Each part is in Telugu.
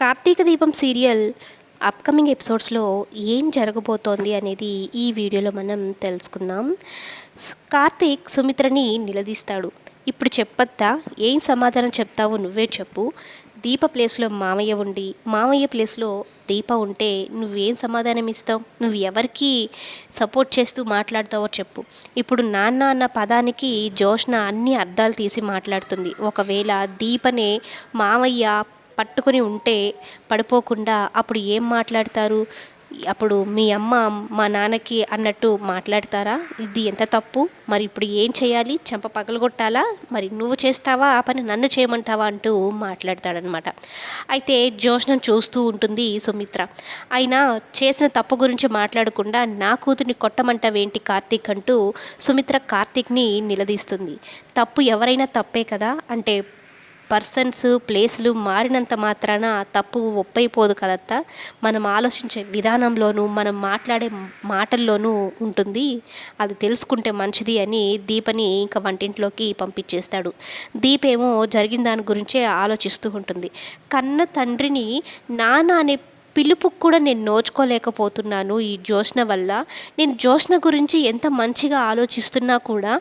కార్తీక దీపం సీరియల్ అప్కమింగ్ ఎపిసోడ్స్లో ఏం జరగబోతోంది అనేది ఈ వీడియోలో మనం తెలుసుకుందాం. కార్తీక్ సుమిత్రని నిలదీస్తాడు. ఇప్పుడు చెప్పొద్దా? ఏం సమాధానం చెప్తావో నువ్వే చెప్పు. దీప ప్లేస్లో మామయ్య ఉండి మామయ్య ప్లేస్లో దీప ఉంటే నువ్వేం సమాధానం ఇస్తావు? నువ్వు ఎవరికి సపోర్ట్ చేస్తూ మాట్లాడతావో చెప్పు. ఇప్పుడు నాన్న అన్న పదానికి జోష్న అన్ని అర్థాలు తీసి మాట్లాడుతుంది. ఒకవేళ దీపనే మామయ్య పట్టుకొని ఉంటే పడిపోకుండా అప్పుడు ఏం మాట్లాడతారు? అప్పుడు మీ అమ్మ మా నాన్నకి అన్నట్టు మాట్లాడతారా? ఇది ఎంత తప్పు? మరి ఇప్పుడు ఏం చేయాలి? చెంప పగలగొట్టాలా? మరి నువ్వు చేస్తావా? ఆ పని నన్ను చేయమంటావా? అంటూ మాట్లాడతాడనమాట అయితే జ్యోష్ణం చూస్తూ ఉంటుంది సుమిత్ర. అయినా చేసిన తప్పు గురించి మాట్లాడకుండా నా కూతుర్ని కొట్టమంటావేంటి కార్తీక్ అంటూ సుమిత్ర కార్తీక్ని నిలదీస్తుంది. తప్పు ఎవరైనా తప్పే కదా? అంటే పర్సన్స్ ప్లేస్లు మారినంత మాత్రాన తప్పు ఒప్పైపోదు కదత్తా. మనం ఆలోచించే విధానంలోనూ మనం మాట్లాడే మాటల్లోనూ ఉంటుంది. అది తెలుసుకుంటే మంచిది అని దీపని ఇంకా వంటింట్లోకి పంపించేస్తాడు. దీపేమో జరిగిన దాని గురించే ఆలోచిస్తూ ఉంటుంది. కన్న తండ్రిని నాన్న అనే పిలుపుకు కూడా నేను నోచుకోలేకపోతున్నాను ఈ జోష్న వల్ల. నేను జోష్న గురించి ఎంత మంచిగా ఆలోచిస్తున్నా కూడా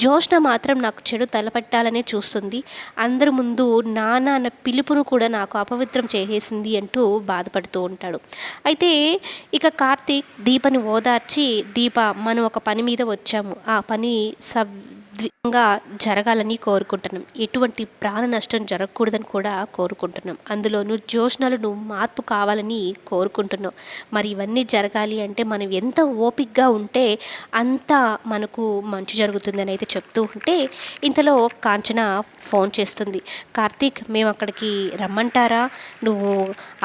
జోష్న మాత్రం నాకు చెడు తలపెట్టాలనే చూస్తుంది. అందరి ముందు నాన్న అన్న పిలుపును కూడా నాకు అపవిత్రం చేసేసింది అంటూ బాధపడుతూ ఉంటాడు. అయితే ఇక కార్తీక్ దీపని ఓదార్చి దీప మనం ఒక పని మీద వచ్చాము. ఆ పని సబ్ సవ్యంగా జరగాలని కోరుకుంటున్నాం. ఎటువంటి ప్రాణ నష్టం జరగకూడదని కూడా కోరుకుంటున్నాం. అందులోనూ జోష్నలు నువ్వు మార్పు కావాలని కోరుకుంటున్నాం. మరి ఇవన్నీ జరగాలి అంటే మనం ఎంత ఓపిక్గా ఉంటే అంత మనకు మంచి జరుగుతుందని అయితే చెప్తూ ఉంటే ఇంతలో కాంచన ఫోన్ చేస్తుంది. కార్తీక్ మేము అక్కడికి రమ్మంటారా? నువ్వు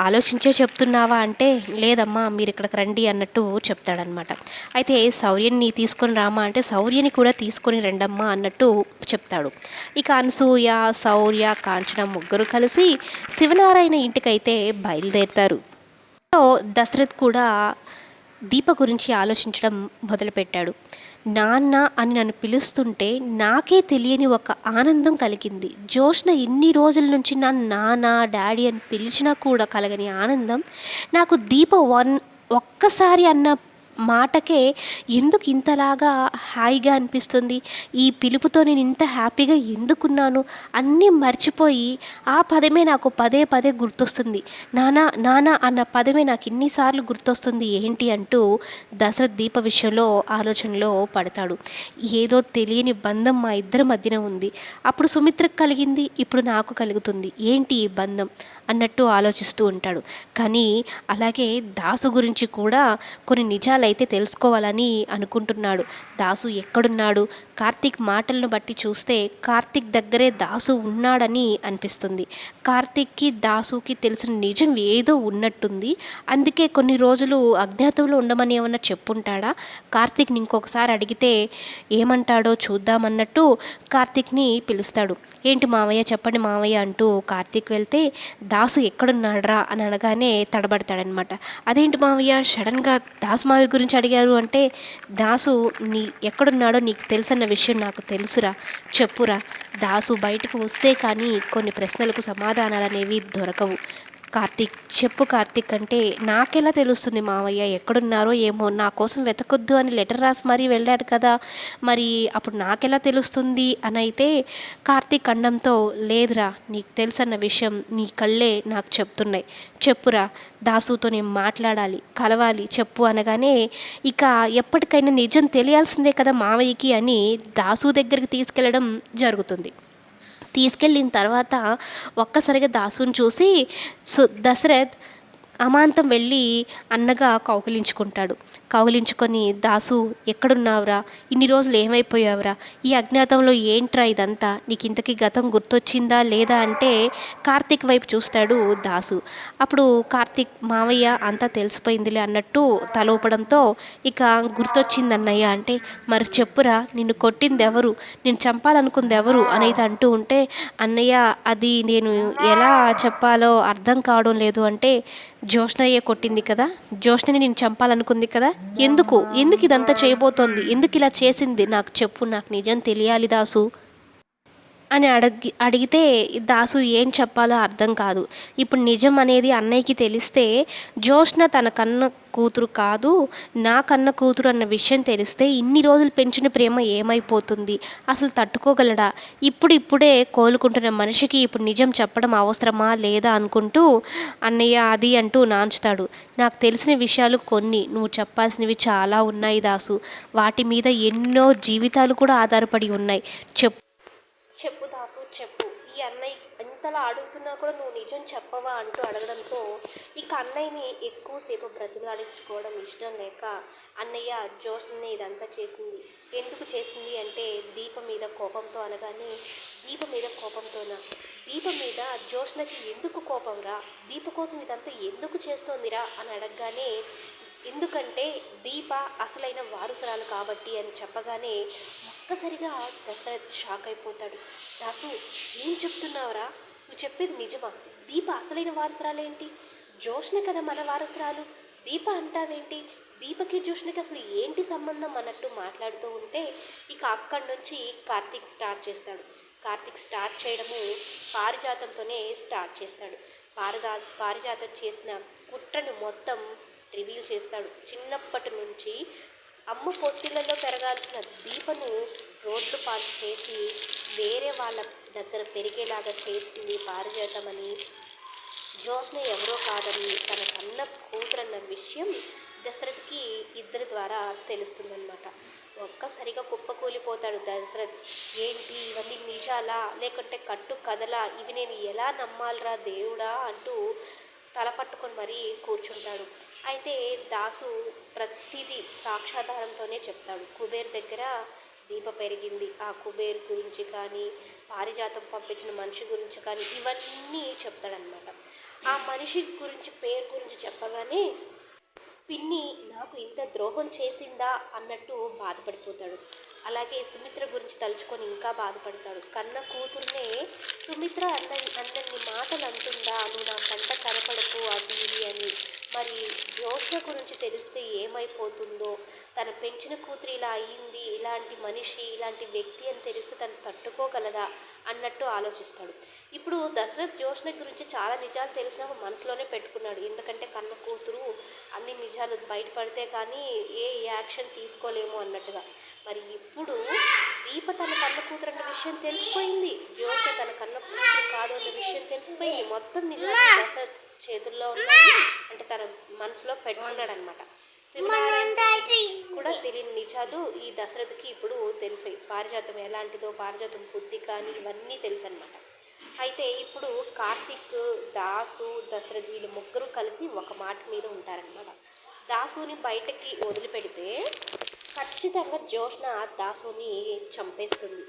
ఆలోచించే చెప్తున్నావా అంటే లేదమ్మా మీరు ఇక్కడికి రండి అన్నట్టు చెప్తాడనమాట అయితే శౌర్యని తీసుకొని రామా అంటే శౌర్యని కూడా తీసుకొని రండమ్మా అమ్మ అన్నట్టు చెప్తాడు. ఇక అనసూయ శౌర్య కాంచన ముగ్గురు కలిసి శివనారాయణ ఇంటికైతే బయలుదేరుతారు. సో దశరథ్ కూడా దీప గురించి ఆలోచించడం మొదలుపెట్టాడు. నాన్న అని నన్ను పిలుస్తుంటే నాకే తెలియని ఒక ఆనందం కలిగింది. జోష్న ఇన్ని రోజుల నుంచి నా నాన్న డాడీ అని పిలిచినా కూడా కలగని ఆనందం నాకు దీప వన్ ఒక్కసారి అన్న మాటకే ఎందుకు ఇంతలాగా హాయిగా అనిపిస్తుంది? ఈ పిలుపుతో నేను ఇంత హ్యాపీగా ఎందుకున్నాను? అన్నీ మర్చిపోయి ఆ పదమే నాకు పదే పదే గుర్తొస్తుంది. నానా నానా అన్న పదమే నాకు ఇన్నిసార్లు గుర్తొస్తుంది. ఏంటి అంటూ దశరథ్ దీప విషయంలో ఆలోచనలో పడతాడు. ఏదో తెలియని బంధం మా ఇద్దరి మధ్యన ఉంది. అప్పుడు సుమిత్రకు కలిగింది ఇప్పుడు నాకు కలుగుతుంది. ఏంటి ఈ బంధం? అన్నట్టు ఆలోచిస్తూ ఉంటాడు. కానీ అలాగే దాసు గురించి కూడా కొన్ని నిజాలు అయితే తెలుసుకోవాలని అనుకుంటున్నాడు. దాసు ఎక్కడున్నాడు? కార్తీక్ మాటలను బట్టి చూస్తే కార్తీక్ దగ్గరే దాసు ఉన్నాడని అనిపిస్తుంది. కార్తీక్కి దాసుకి తెలిసిన నిజం ఏదో ఉన్నట్టుంది. అందుకే కొన్ని రోజులు అజ్ఞాతంలో ఉండమని ఏమన్నా చెప్పుంటాడా? కార్తీక్ని ఇంకొకసారి అడిగితే ఏమంటాడో చూద్దామన్నట్టు కార్తీక్ని పిలుస్తాడు. ఏంటి మావయ్య చెప్పండి మావయ్య అంటూ కార్తీక్ వెళ్తే దాసు ఎక్కడున్నాడ్రా? అని అనగానే తడబడతాడనమాట అదేంటి మావయ్య సడన్గా దాసు మావయ్య గురించి అడిగారు అంటే దాసు నీ ఎక్కడున్నాడో నీకు తెలుసన్న విషయం నాకు తెలుసురా చెప్పురా. దాసు బయటకు వస్తే కానీ కొన్ని ప్రశ్నలకు సమాధానాలు అనేవి దొరకవు. కార్తీక్ చెప్పు కార్తీక్ అంటే నాకెలా తెలుస్తుంది మావయ్య? ఎక్కడున్నారో ఏమో? నా కోసం వెతకొద్దు అని లెటర్ రాసి మరీ వెళ్ళాడు కదా. మరి అప్పుడు నాకెలా తెలుస్తుంది? అని అయితే కార్తీక్ అండంతో లేదురా నీకు తెలుసన్న విషయం నీ కళ్ళే నాకు చెప్తున్నాయి. చెప్పురా దాసుతో నేను మాట్లాడాలి కలవాలి చెప్పు అనగానే ఇక ఎప్పటికైనా నిజం తెలియాల్సిందే కదా మావయ్యకి అని దాసు దగ్గరికి తీసుకెళ్ళడం జరుగుతుంది. తీసుకెళ్ళిన తర్వాత ఒక్కసారిగా దాసుని చూసి సు దశరథ్ అమాంతం వెళ్ళి అన్నగా కౌగిలించుకుంటాడు. కౌగిలించుకొని దాసు ఎక్కడున్నావురా? ఇన్ని రోజులు ఏమైపోయావురా? ఈ అజ్ఞాతంలో ఏంట్రా ఇదంతా? నీకు ఇంతకీ గతం గుర్తొచ్చిందా లేదా? అంటే కార్తీక్ వైపు చూస్తాడు దాసు. అప్పుడు కార్తీక్ మావయ్య అంతా తెలిసిపోయిందిలే అన్నట్టు తలోపడంతో ఇక గుర్తొచ్చింది అన్నయ్య అంటే మరి చెప్పురా? నిన్ను కొట్టింది ఎవరు నేను చంపాలనుకుంది ఎవరు అనేది అంటూ ఉంటే అన్నయ్య అది నేను ఎలా చెప్పాలో అర్థం కావడం లేదు. అంటే జోష్నయ్య కొట్టింది కదా? జోష్నని నేను చంపాలనుకుంది కదా? ఎందుకు? ఎందుకు ఇదంతా చేయబోతోంది? ఎందుకు ఇలా చేసింది? నాకు చెప్పు నాకు నిజం తెలియాలి దాసు. అని అడిగి అడిగితే దాసు ఏం చెప్పాలో అర్థం కాదు. ఇప్పుడు నిజం అనేది అన్నయ్యకి తెలిస్తే జోష్న తన కన్న కూతురు కాదు నా కన్న కూతురు అన్న విషయం తెలిస్తే ఇన్ని రోజులు పెంచిన ప్రేమ ఏమైపోతుంది? అసలు తట్టుకోగలడా? ఇప్పుడు ఇప్పుడే కోలుకుంటున్న మనిషికి ఇప్పుడు నిజం చెప్పడం అవసరమా లేదా అనుకుంటూ అన్నయ్య అది అంటూ నాంచుతాడు. నాకు తెలిసిన విషయాలు కొన్ని. నువ్వు చెప్పాల్సినవి చాలా ఉన్నాయి దాసు. వాటి మీద ఎన్నో జీవితాలు కూడా ఆధారపడి ఉన్నాయి. చెప్పు. చెప్పు దాసు చెప్పు. ఈ అన్నయ్య ఎంతలా అడుగుతున్నా కూడా నువ్వు నిజం చెప్పవా అంటూ అడగడంతో ఇక అన్నయ్యని ఎక్కువసేపు బ్రతిలాడించుకోవడం ఇష్టం లేక అన్నయ్య జోష్ని ఇదంతా చేసింది. ఎందుకు చేసింది అంటే దీప మీద కోపంతో అనగానే దీప మీద కోపంతోనా? దీప మీద జోష్నకి ఎందుకు కోపం రా? దీప కోసం ఇదంతా ఎందుకు చేస్తోందిరా అని అడగగానే ఎందుకంటే దీప అసలైన వారసురాలు కాబట్టి అని చెప్పగానే ఒక్కసారిగా దశరథ్ షాక్ అయిపోతాడు దాసు ఏం చెప్తున్నావురా? నువ్వు చెప్పేది నిజమా? దీప అసలైన వారసురాలేంటి? జోష్ణ కదా మన వారసురాలు. దీప అంటావేంటి? దీపకి జోష్ణకి అసలు ఏంటి సంబంధం? అన్నట్టు మాట్లాడుతూ ఉంటే ఇక అక్కడి నుంచి కార్తీక్ స్టార్ట్ చేస్తాడు. కార్తీక్ స్టార్ట్ చేయడము పారిజాతంతోనే స్టార్ట్ చేస్తాడు. పారిజా పారిజాతం చేసిన కుట్రను మొత్తం రివీల్ చేస్తాడు. చిన్నప్పటి నుంచి అమ్మ పొట్టిలలో పెరగాల్సిన దీపను రోడ్డు పాలు చేసి వేరే వాళ్ళ దగ్గర పెరిగేలాగా చేసింది పారిజాతమని. జోస్న ఎవరో కాదని తన కన్న కూతురన్న విషయం దశరథ్కి ఇద్దరి ద్వారా తెలుస్తుందన్నమాట. ఒక్కసారిగా కుప్పకూలిపోతాడు దశరథ్. ఏంటి ఇవన్నీ నిజాలా? లేకుంటే కట్టు కథలా? ఇవి నేను ఎలా నమ్మాలరా దేవుడా? అంటూ తల పట్టుకొని మరీ కూర్చుంటాడు. అయితే దాసు ప్రతిదీ సాక్షాధారంతోనే చెప్తాడు. కుబేర్ దగ్గర దీప పెరిగింది. ఆ కుబేర్ గురించి కానీ పారిజాతం పంపించిన మనిషి గురించి కానీ ఇవన్నీ చెప్తాడనమాట ఆ మనిషి గురించి పేరు గురించి చెప్పగానే పిన్ని నాకు ఇంత ద్రోహం చేసిందా? అన్నట్టు బాధపడిపోతాడు. అలాగే సుమిత్ర గురించి తలుచుకొని ఇంకా బాధపడతాడు. కన్న కూతుర్నే సుమిత్ర అన్న అన్నన్ని మాటలు అంటుందా? నువ్వు నా కంట కనపడకు అది ఇది అని. మరి జోష్న గురించి తెలిస్తే ఏమైపోతుందో తన పెంచిన కూతురు ఇలా అయ్యింది ఇలాంటి మనిషి ఇలాంటి వ్యక్తి అని తెలిస్తే తను తట్టుకోగలదా అన్నట్టు ఆలోచిస్తాడు. ఇప్పుడు దశరథ్ జోష్ణ గురించి చాలా నిజాలు తెలిసిన మనసులోనే పెట్టుకున్నాడు. ఎందుకంటే కన్న కూతురు అన్ని నిజాలు బయటపడితే కానీ ఏ యాక్షన్ తీసుకోలేము అన్నట్టుగా. మరి ఇప్పుడు దీప తన కన్న కూతురు అన్న విషయం తెలిసిపోయింది. జోష్ణ తన కన్న కూతురు కాదు అన్న విషయం తెలిసిపోయింది. మొత్తం నిజాలు దశరథ్ చేతుల్లో ఉన్నాయి. తన మనసులో పెట్టుకున్నాడు అనమాట కూడా తెలియని నిజాలు ఈ దశరథకి ఇప్పుడు తెలిసాయి పారిజాతం ఎలాంటిదో పారిజాతం బుద్ధి కానీ ఇవన్నీ తెలుసు అనమాట అయితే ఇప్పుడు కార్తిక్ దాసు దశరథ్ వీళ్ళు ముగ్గురు కలిసి ఒక మాట మీద ఉంటారనమాట. దాసుని బయటకి వదిలిపెడితే ఖచ్చితంగా జోష్న దాసుని చంపేస్తుంది.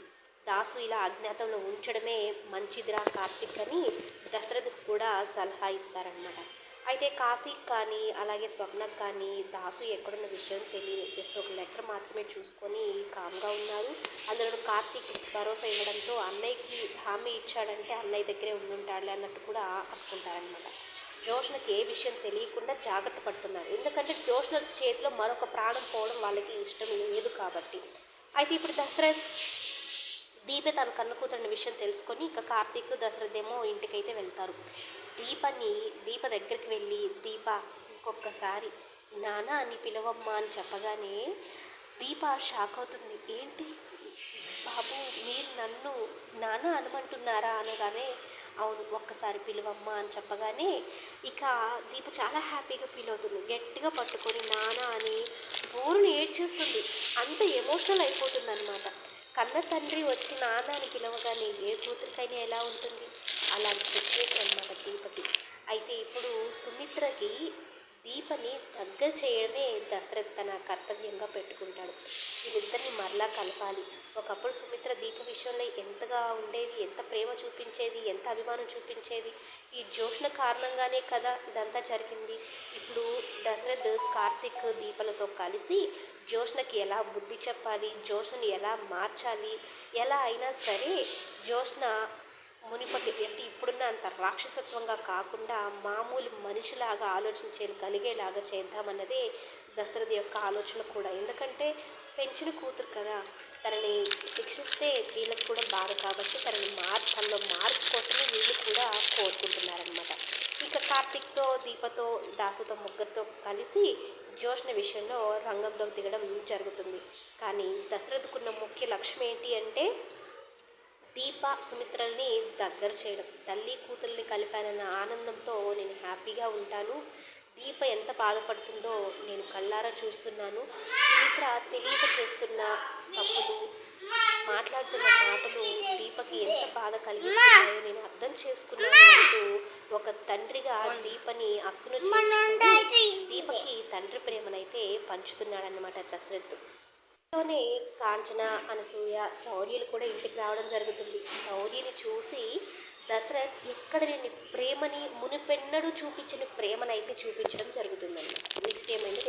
దాసు ఇలా అజ్ఞాతంలో ఉంచడమే మంచిదిరా కార్తిక్ అని దశరథ్ కూడా సలహా ఇస్తారనమాట. అయితే కాశీకి కానీ అలాగే స్వప్నకు కానీ దాసు ఎక్కడున్న విషయం తెలియదు. జస్ట్ ఒక లెటర్ మాత్రమే చూసుకొని కామ్గా ఉన్నారు. అందులో కార్తీక్ భరోసా ఇవ్వడంతో అన్నయ్యకి హామీ ఇచ్చాడంటే అన్నయ్య దగ్గరే ఉండుంటాడులే అన్నట్టు కూడా అనుకుంటారనమాట జోష్నకి ఏ విషయం తెలియకుండా జాగ్రత్త పడుతున్నారు. ఎందుకంటే జోష్న చేతిలో మరొక ప్రాణం పోవడం వాళ్ళకి ఇష్టం లేదు కాబట్టి. అయితే ఇప్పుడు దసరా దీపే తన కన్ను కూతురన్న విషయం తెలుసుకొని ఇక కార్తీక్ దశరథ్ ఏమో ఇంటికైతే వెళ్తారు. దీపని దీప దగ్గరికి వెళ్ళి దీప ఇంకొకసారి నాన్న అని పిలవమ్మా అని చెప్పగానే దీప షాక్ అవుతుంది. ఏంటి? బాబు మీరు నన్ను నాన్న అనమంటున్నారా? అనగానే అవును ఒక్కసారి పిలువమ్మా అని చెప్పగానే ఇక దీప చాలా హ్యాపీగా ఫీల్ అవుతుంది. గట్టిగా పట్టుకొని నాన్న అని బోరుని ఏడ్చేస్తుంది. అంత ఎమోషనల్ అయిపోతుంది అనమాట కన్న తండ్రి వచ్చి నాన్న అని పిలవగానే ఏ కూతురికైనా ఎలా ఉంటుంది? అలాంటి సిచ్యువేషన్ అనమాట దీపకి అయితే ఇప్పుడు సుమిత్రకి దీపని దగ్గర చేయడమే దశరథ్ తన కర్తవ్యంగా పెట్టుకుంటాడు. వీళ్ళిద్దరిని మరలా కలపాలి. ఒకప్పుడు సుమిత్ర దీప విషయంలో ఎంతగా ఉండేది ఎంత ప్రేమ చూపించేది ఎంత అభిమానం చూపించేది? ఈ జోష్ణ కారణంగానే కదా ఇదంతా జరిగింది. ఇప్పుడు దశరథ్ కార్తిక్ దీపలతో కలిసి జోష్ణకి ఎలా బుద్ధి చెప్పాలి జోష్ణని ఎలా మార్చాలి ఎలా అయినా సరే జోష్ణ మునిపటి అంటే ఇప్పుడున్న అంత రాక్షసత్వంగా కాకుండా మామూలు మనిషిలాగా ఆలోచించగలిగేలాగా చేద్దామన్నదే దశరథ యొక్క ఆలోచన కూడా. ఎందుకంటే పెంచిన కూతురు కదా తనని శిక్షిస్తే వీళ్ళకి కూడా బాధ కాబట్టి తనని మార్ తనలో మార్పు కోసమే వీళ్ళు కూడా కోరుకుంటున్నారనమాట ఇక కార్తిక్తో దీపతో దాసుతో ముగ్గురితో కలిసి జోష్ణ విషయంలో రంగంలోకి దిగడం జరుగుతుంది. కానీ దశరథకున్న ముఖ్య లక్ష్యం ఏంటి అంటే దీప సుమిత్రల్ని దగ్గర చేయడం. తల్లి కూతుర్ని కలిపానన్న ఆనందంతో నేను హ్యాపీగా ఉంటాను. దీప ఎంత బాధపడుతుందో నేను కళ్ళారా చూస్తున్నాను. సుమిత్ర తెలియక చేస్తున్న తప్పులు మాట్లాడుతున్న మాటలు దీపకి ఎంత బాధ కలిగిస్తున్నాయో నేను అర్థం చేసుకున్నాను అంటూ ఒక తండ్రిగా దీపని అక్కును చేర్చుకుంటూ దీపకి తండ్రి ప్రేమనైతే పంచుతున్నాడన్నమాట దశరథ్. లోనే కాంచన అనసూయ శౌర్యులు కూడా ఇంటికి రావడం జరుగుతుంది. శౌర్యని చూసి దశరథ్ ఎక్కడ లేని ప్రేమని మునిపెన్నడూ చూపించిన ప్రేమనైతే చూపించడం జరుగుతుందండి నెక్స్ట్ ఏమైంది?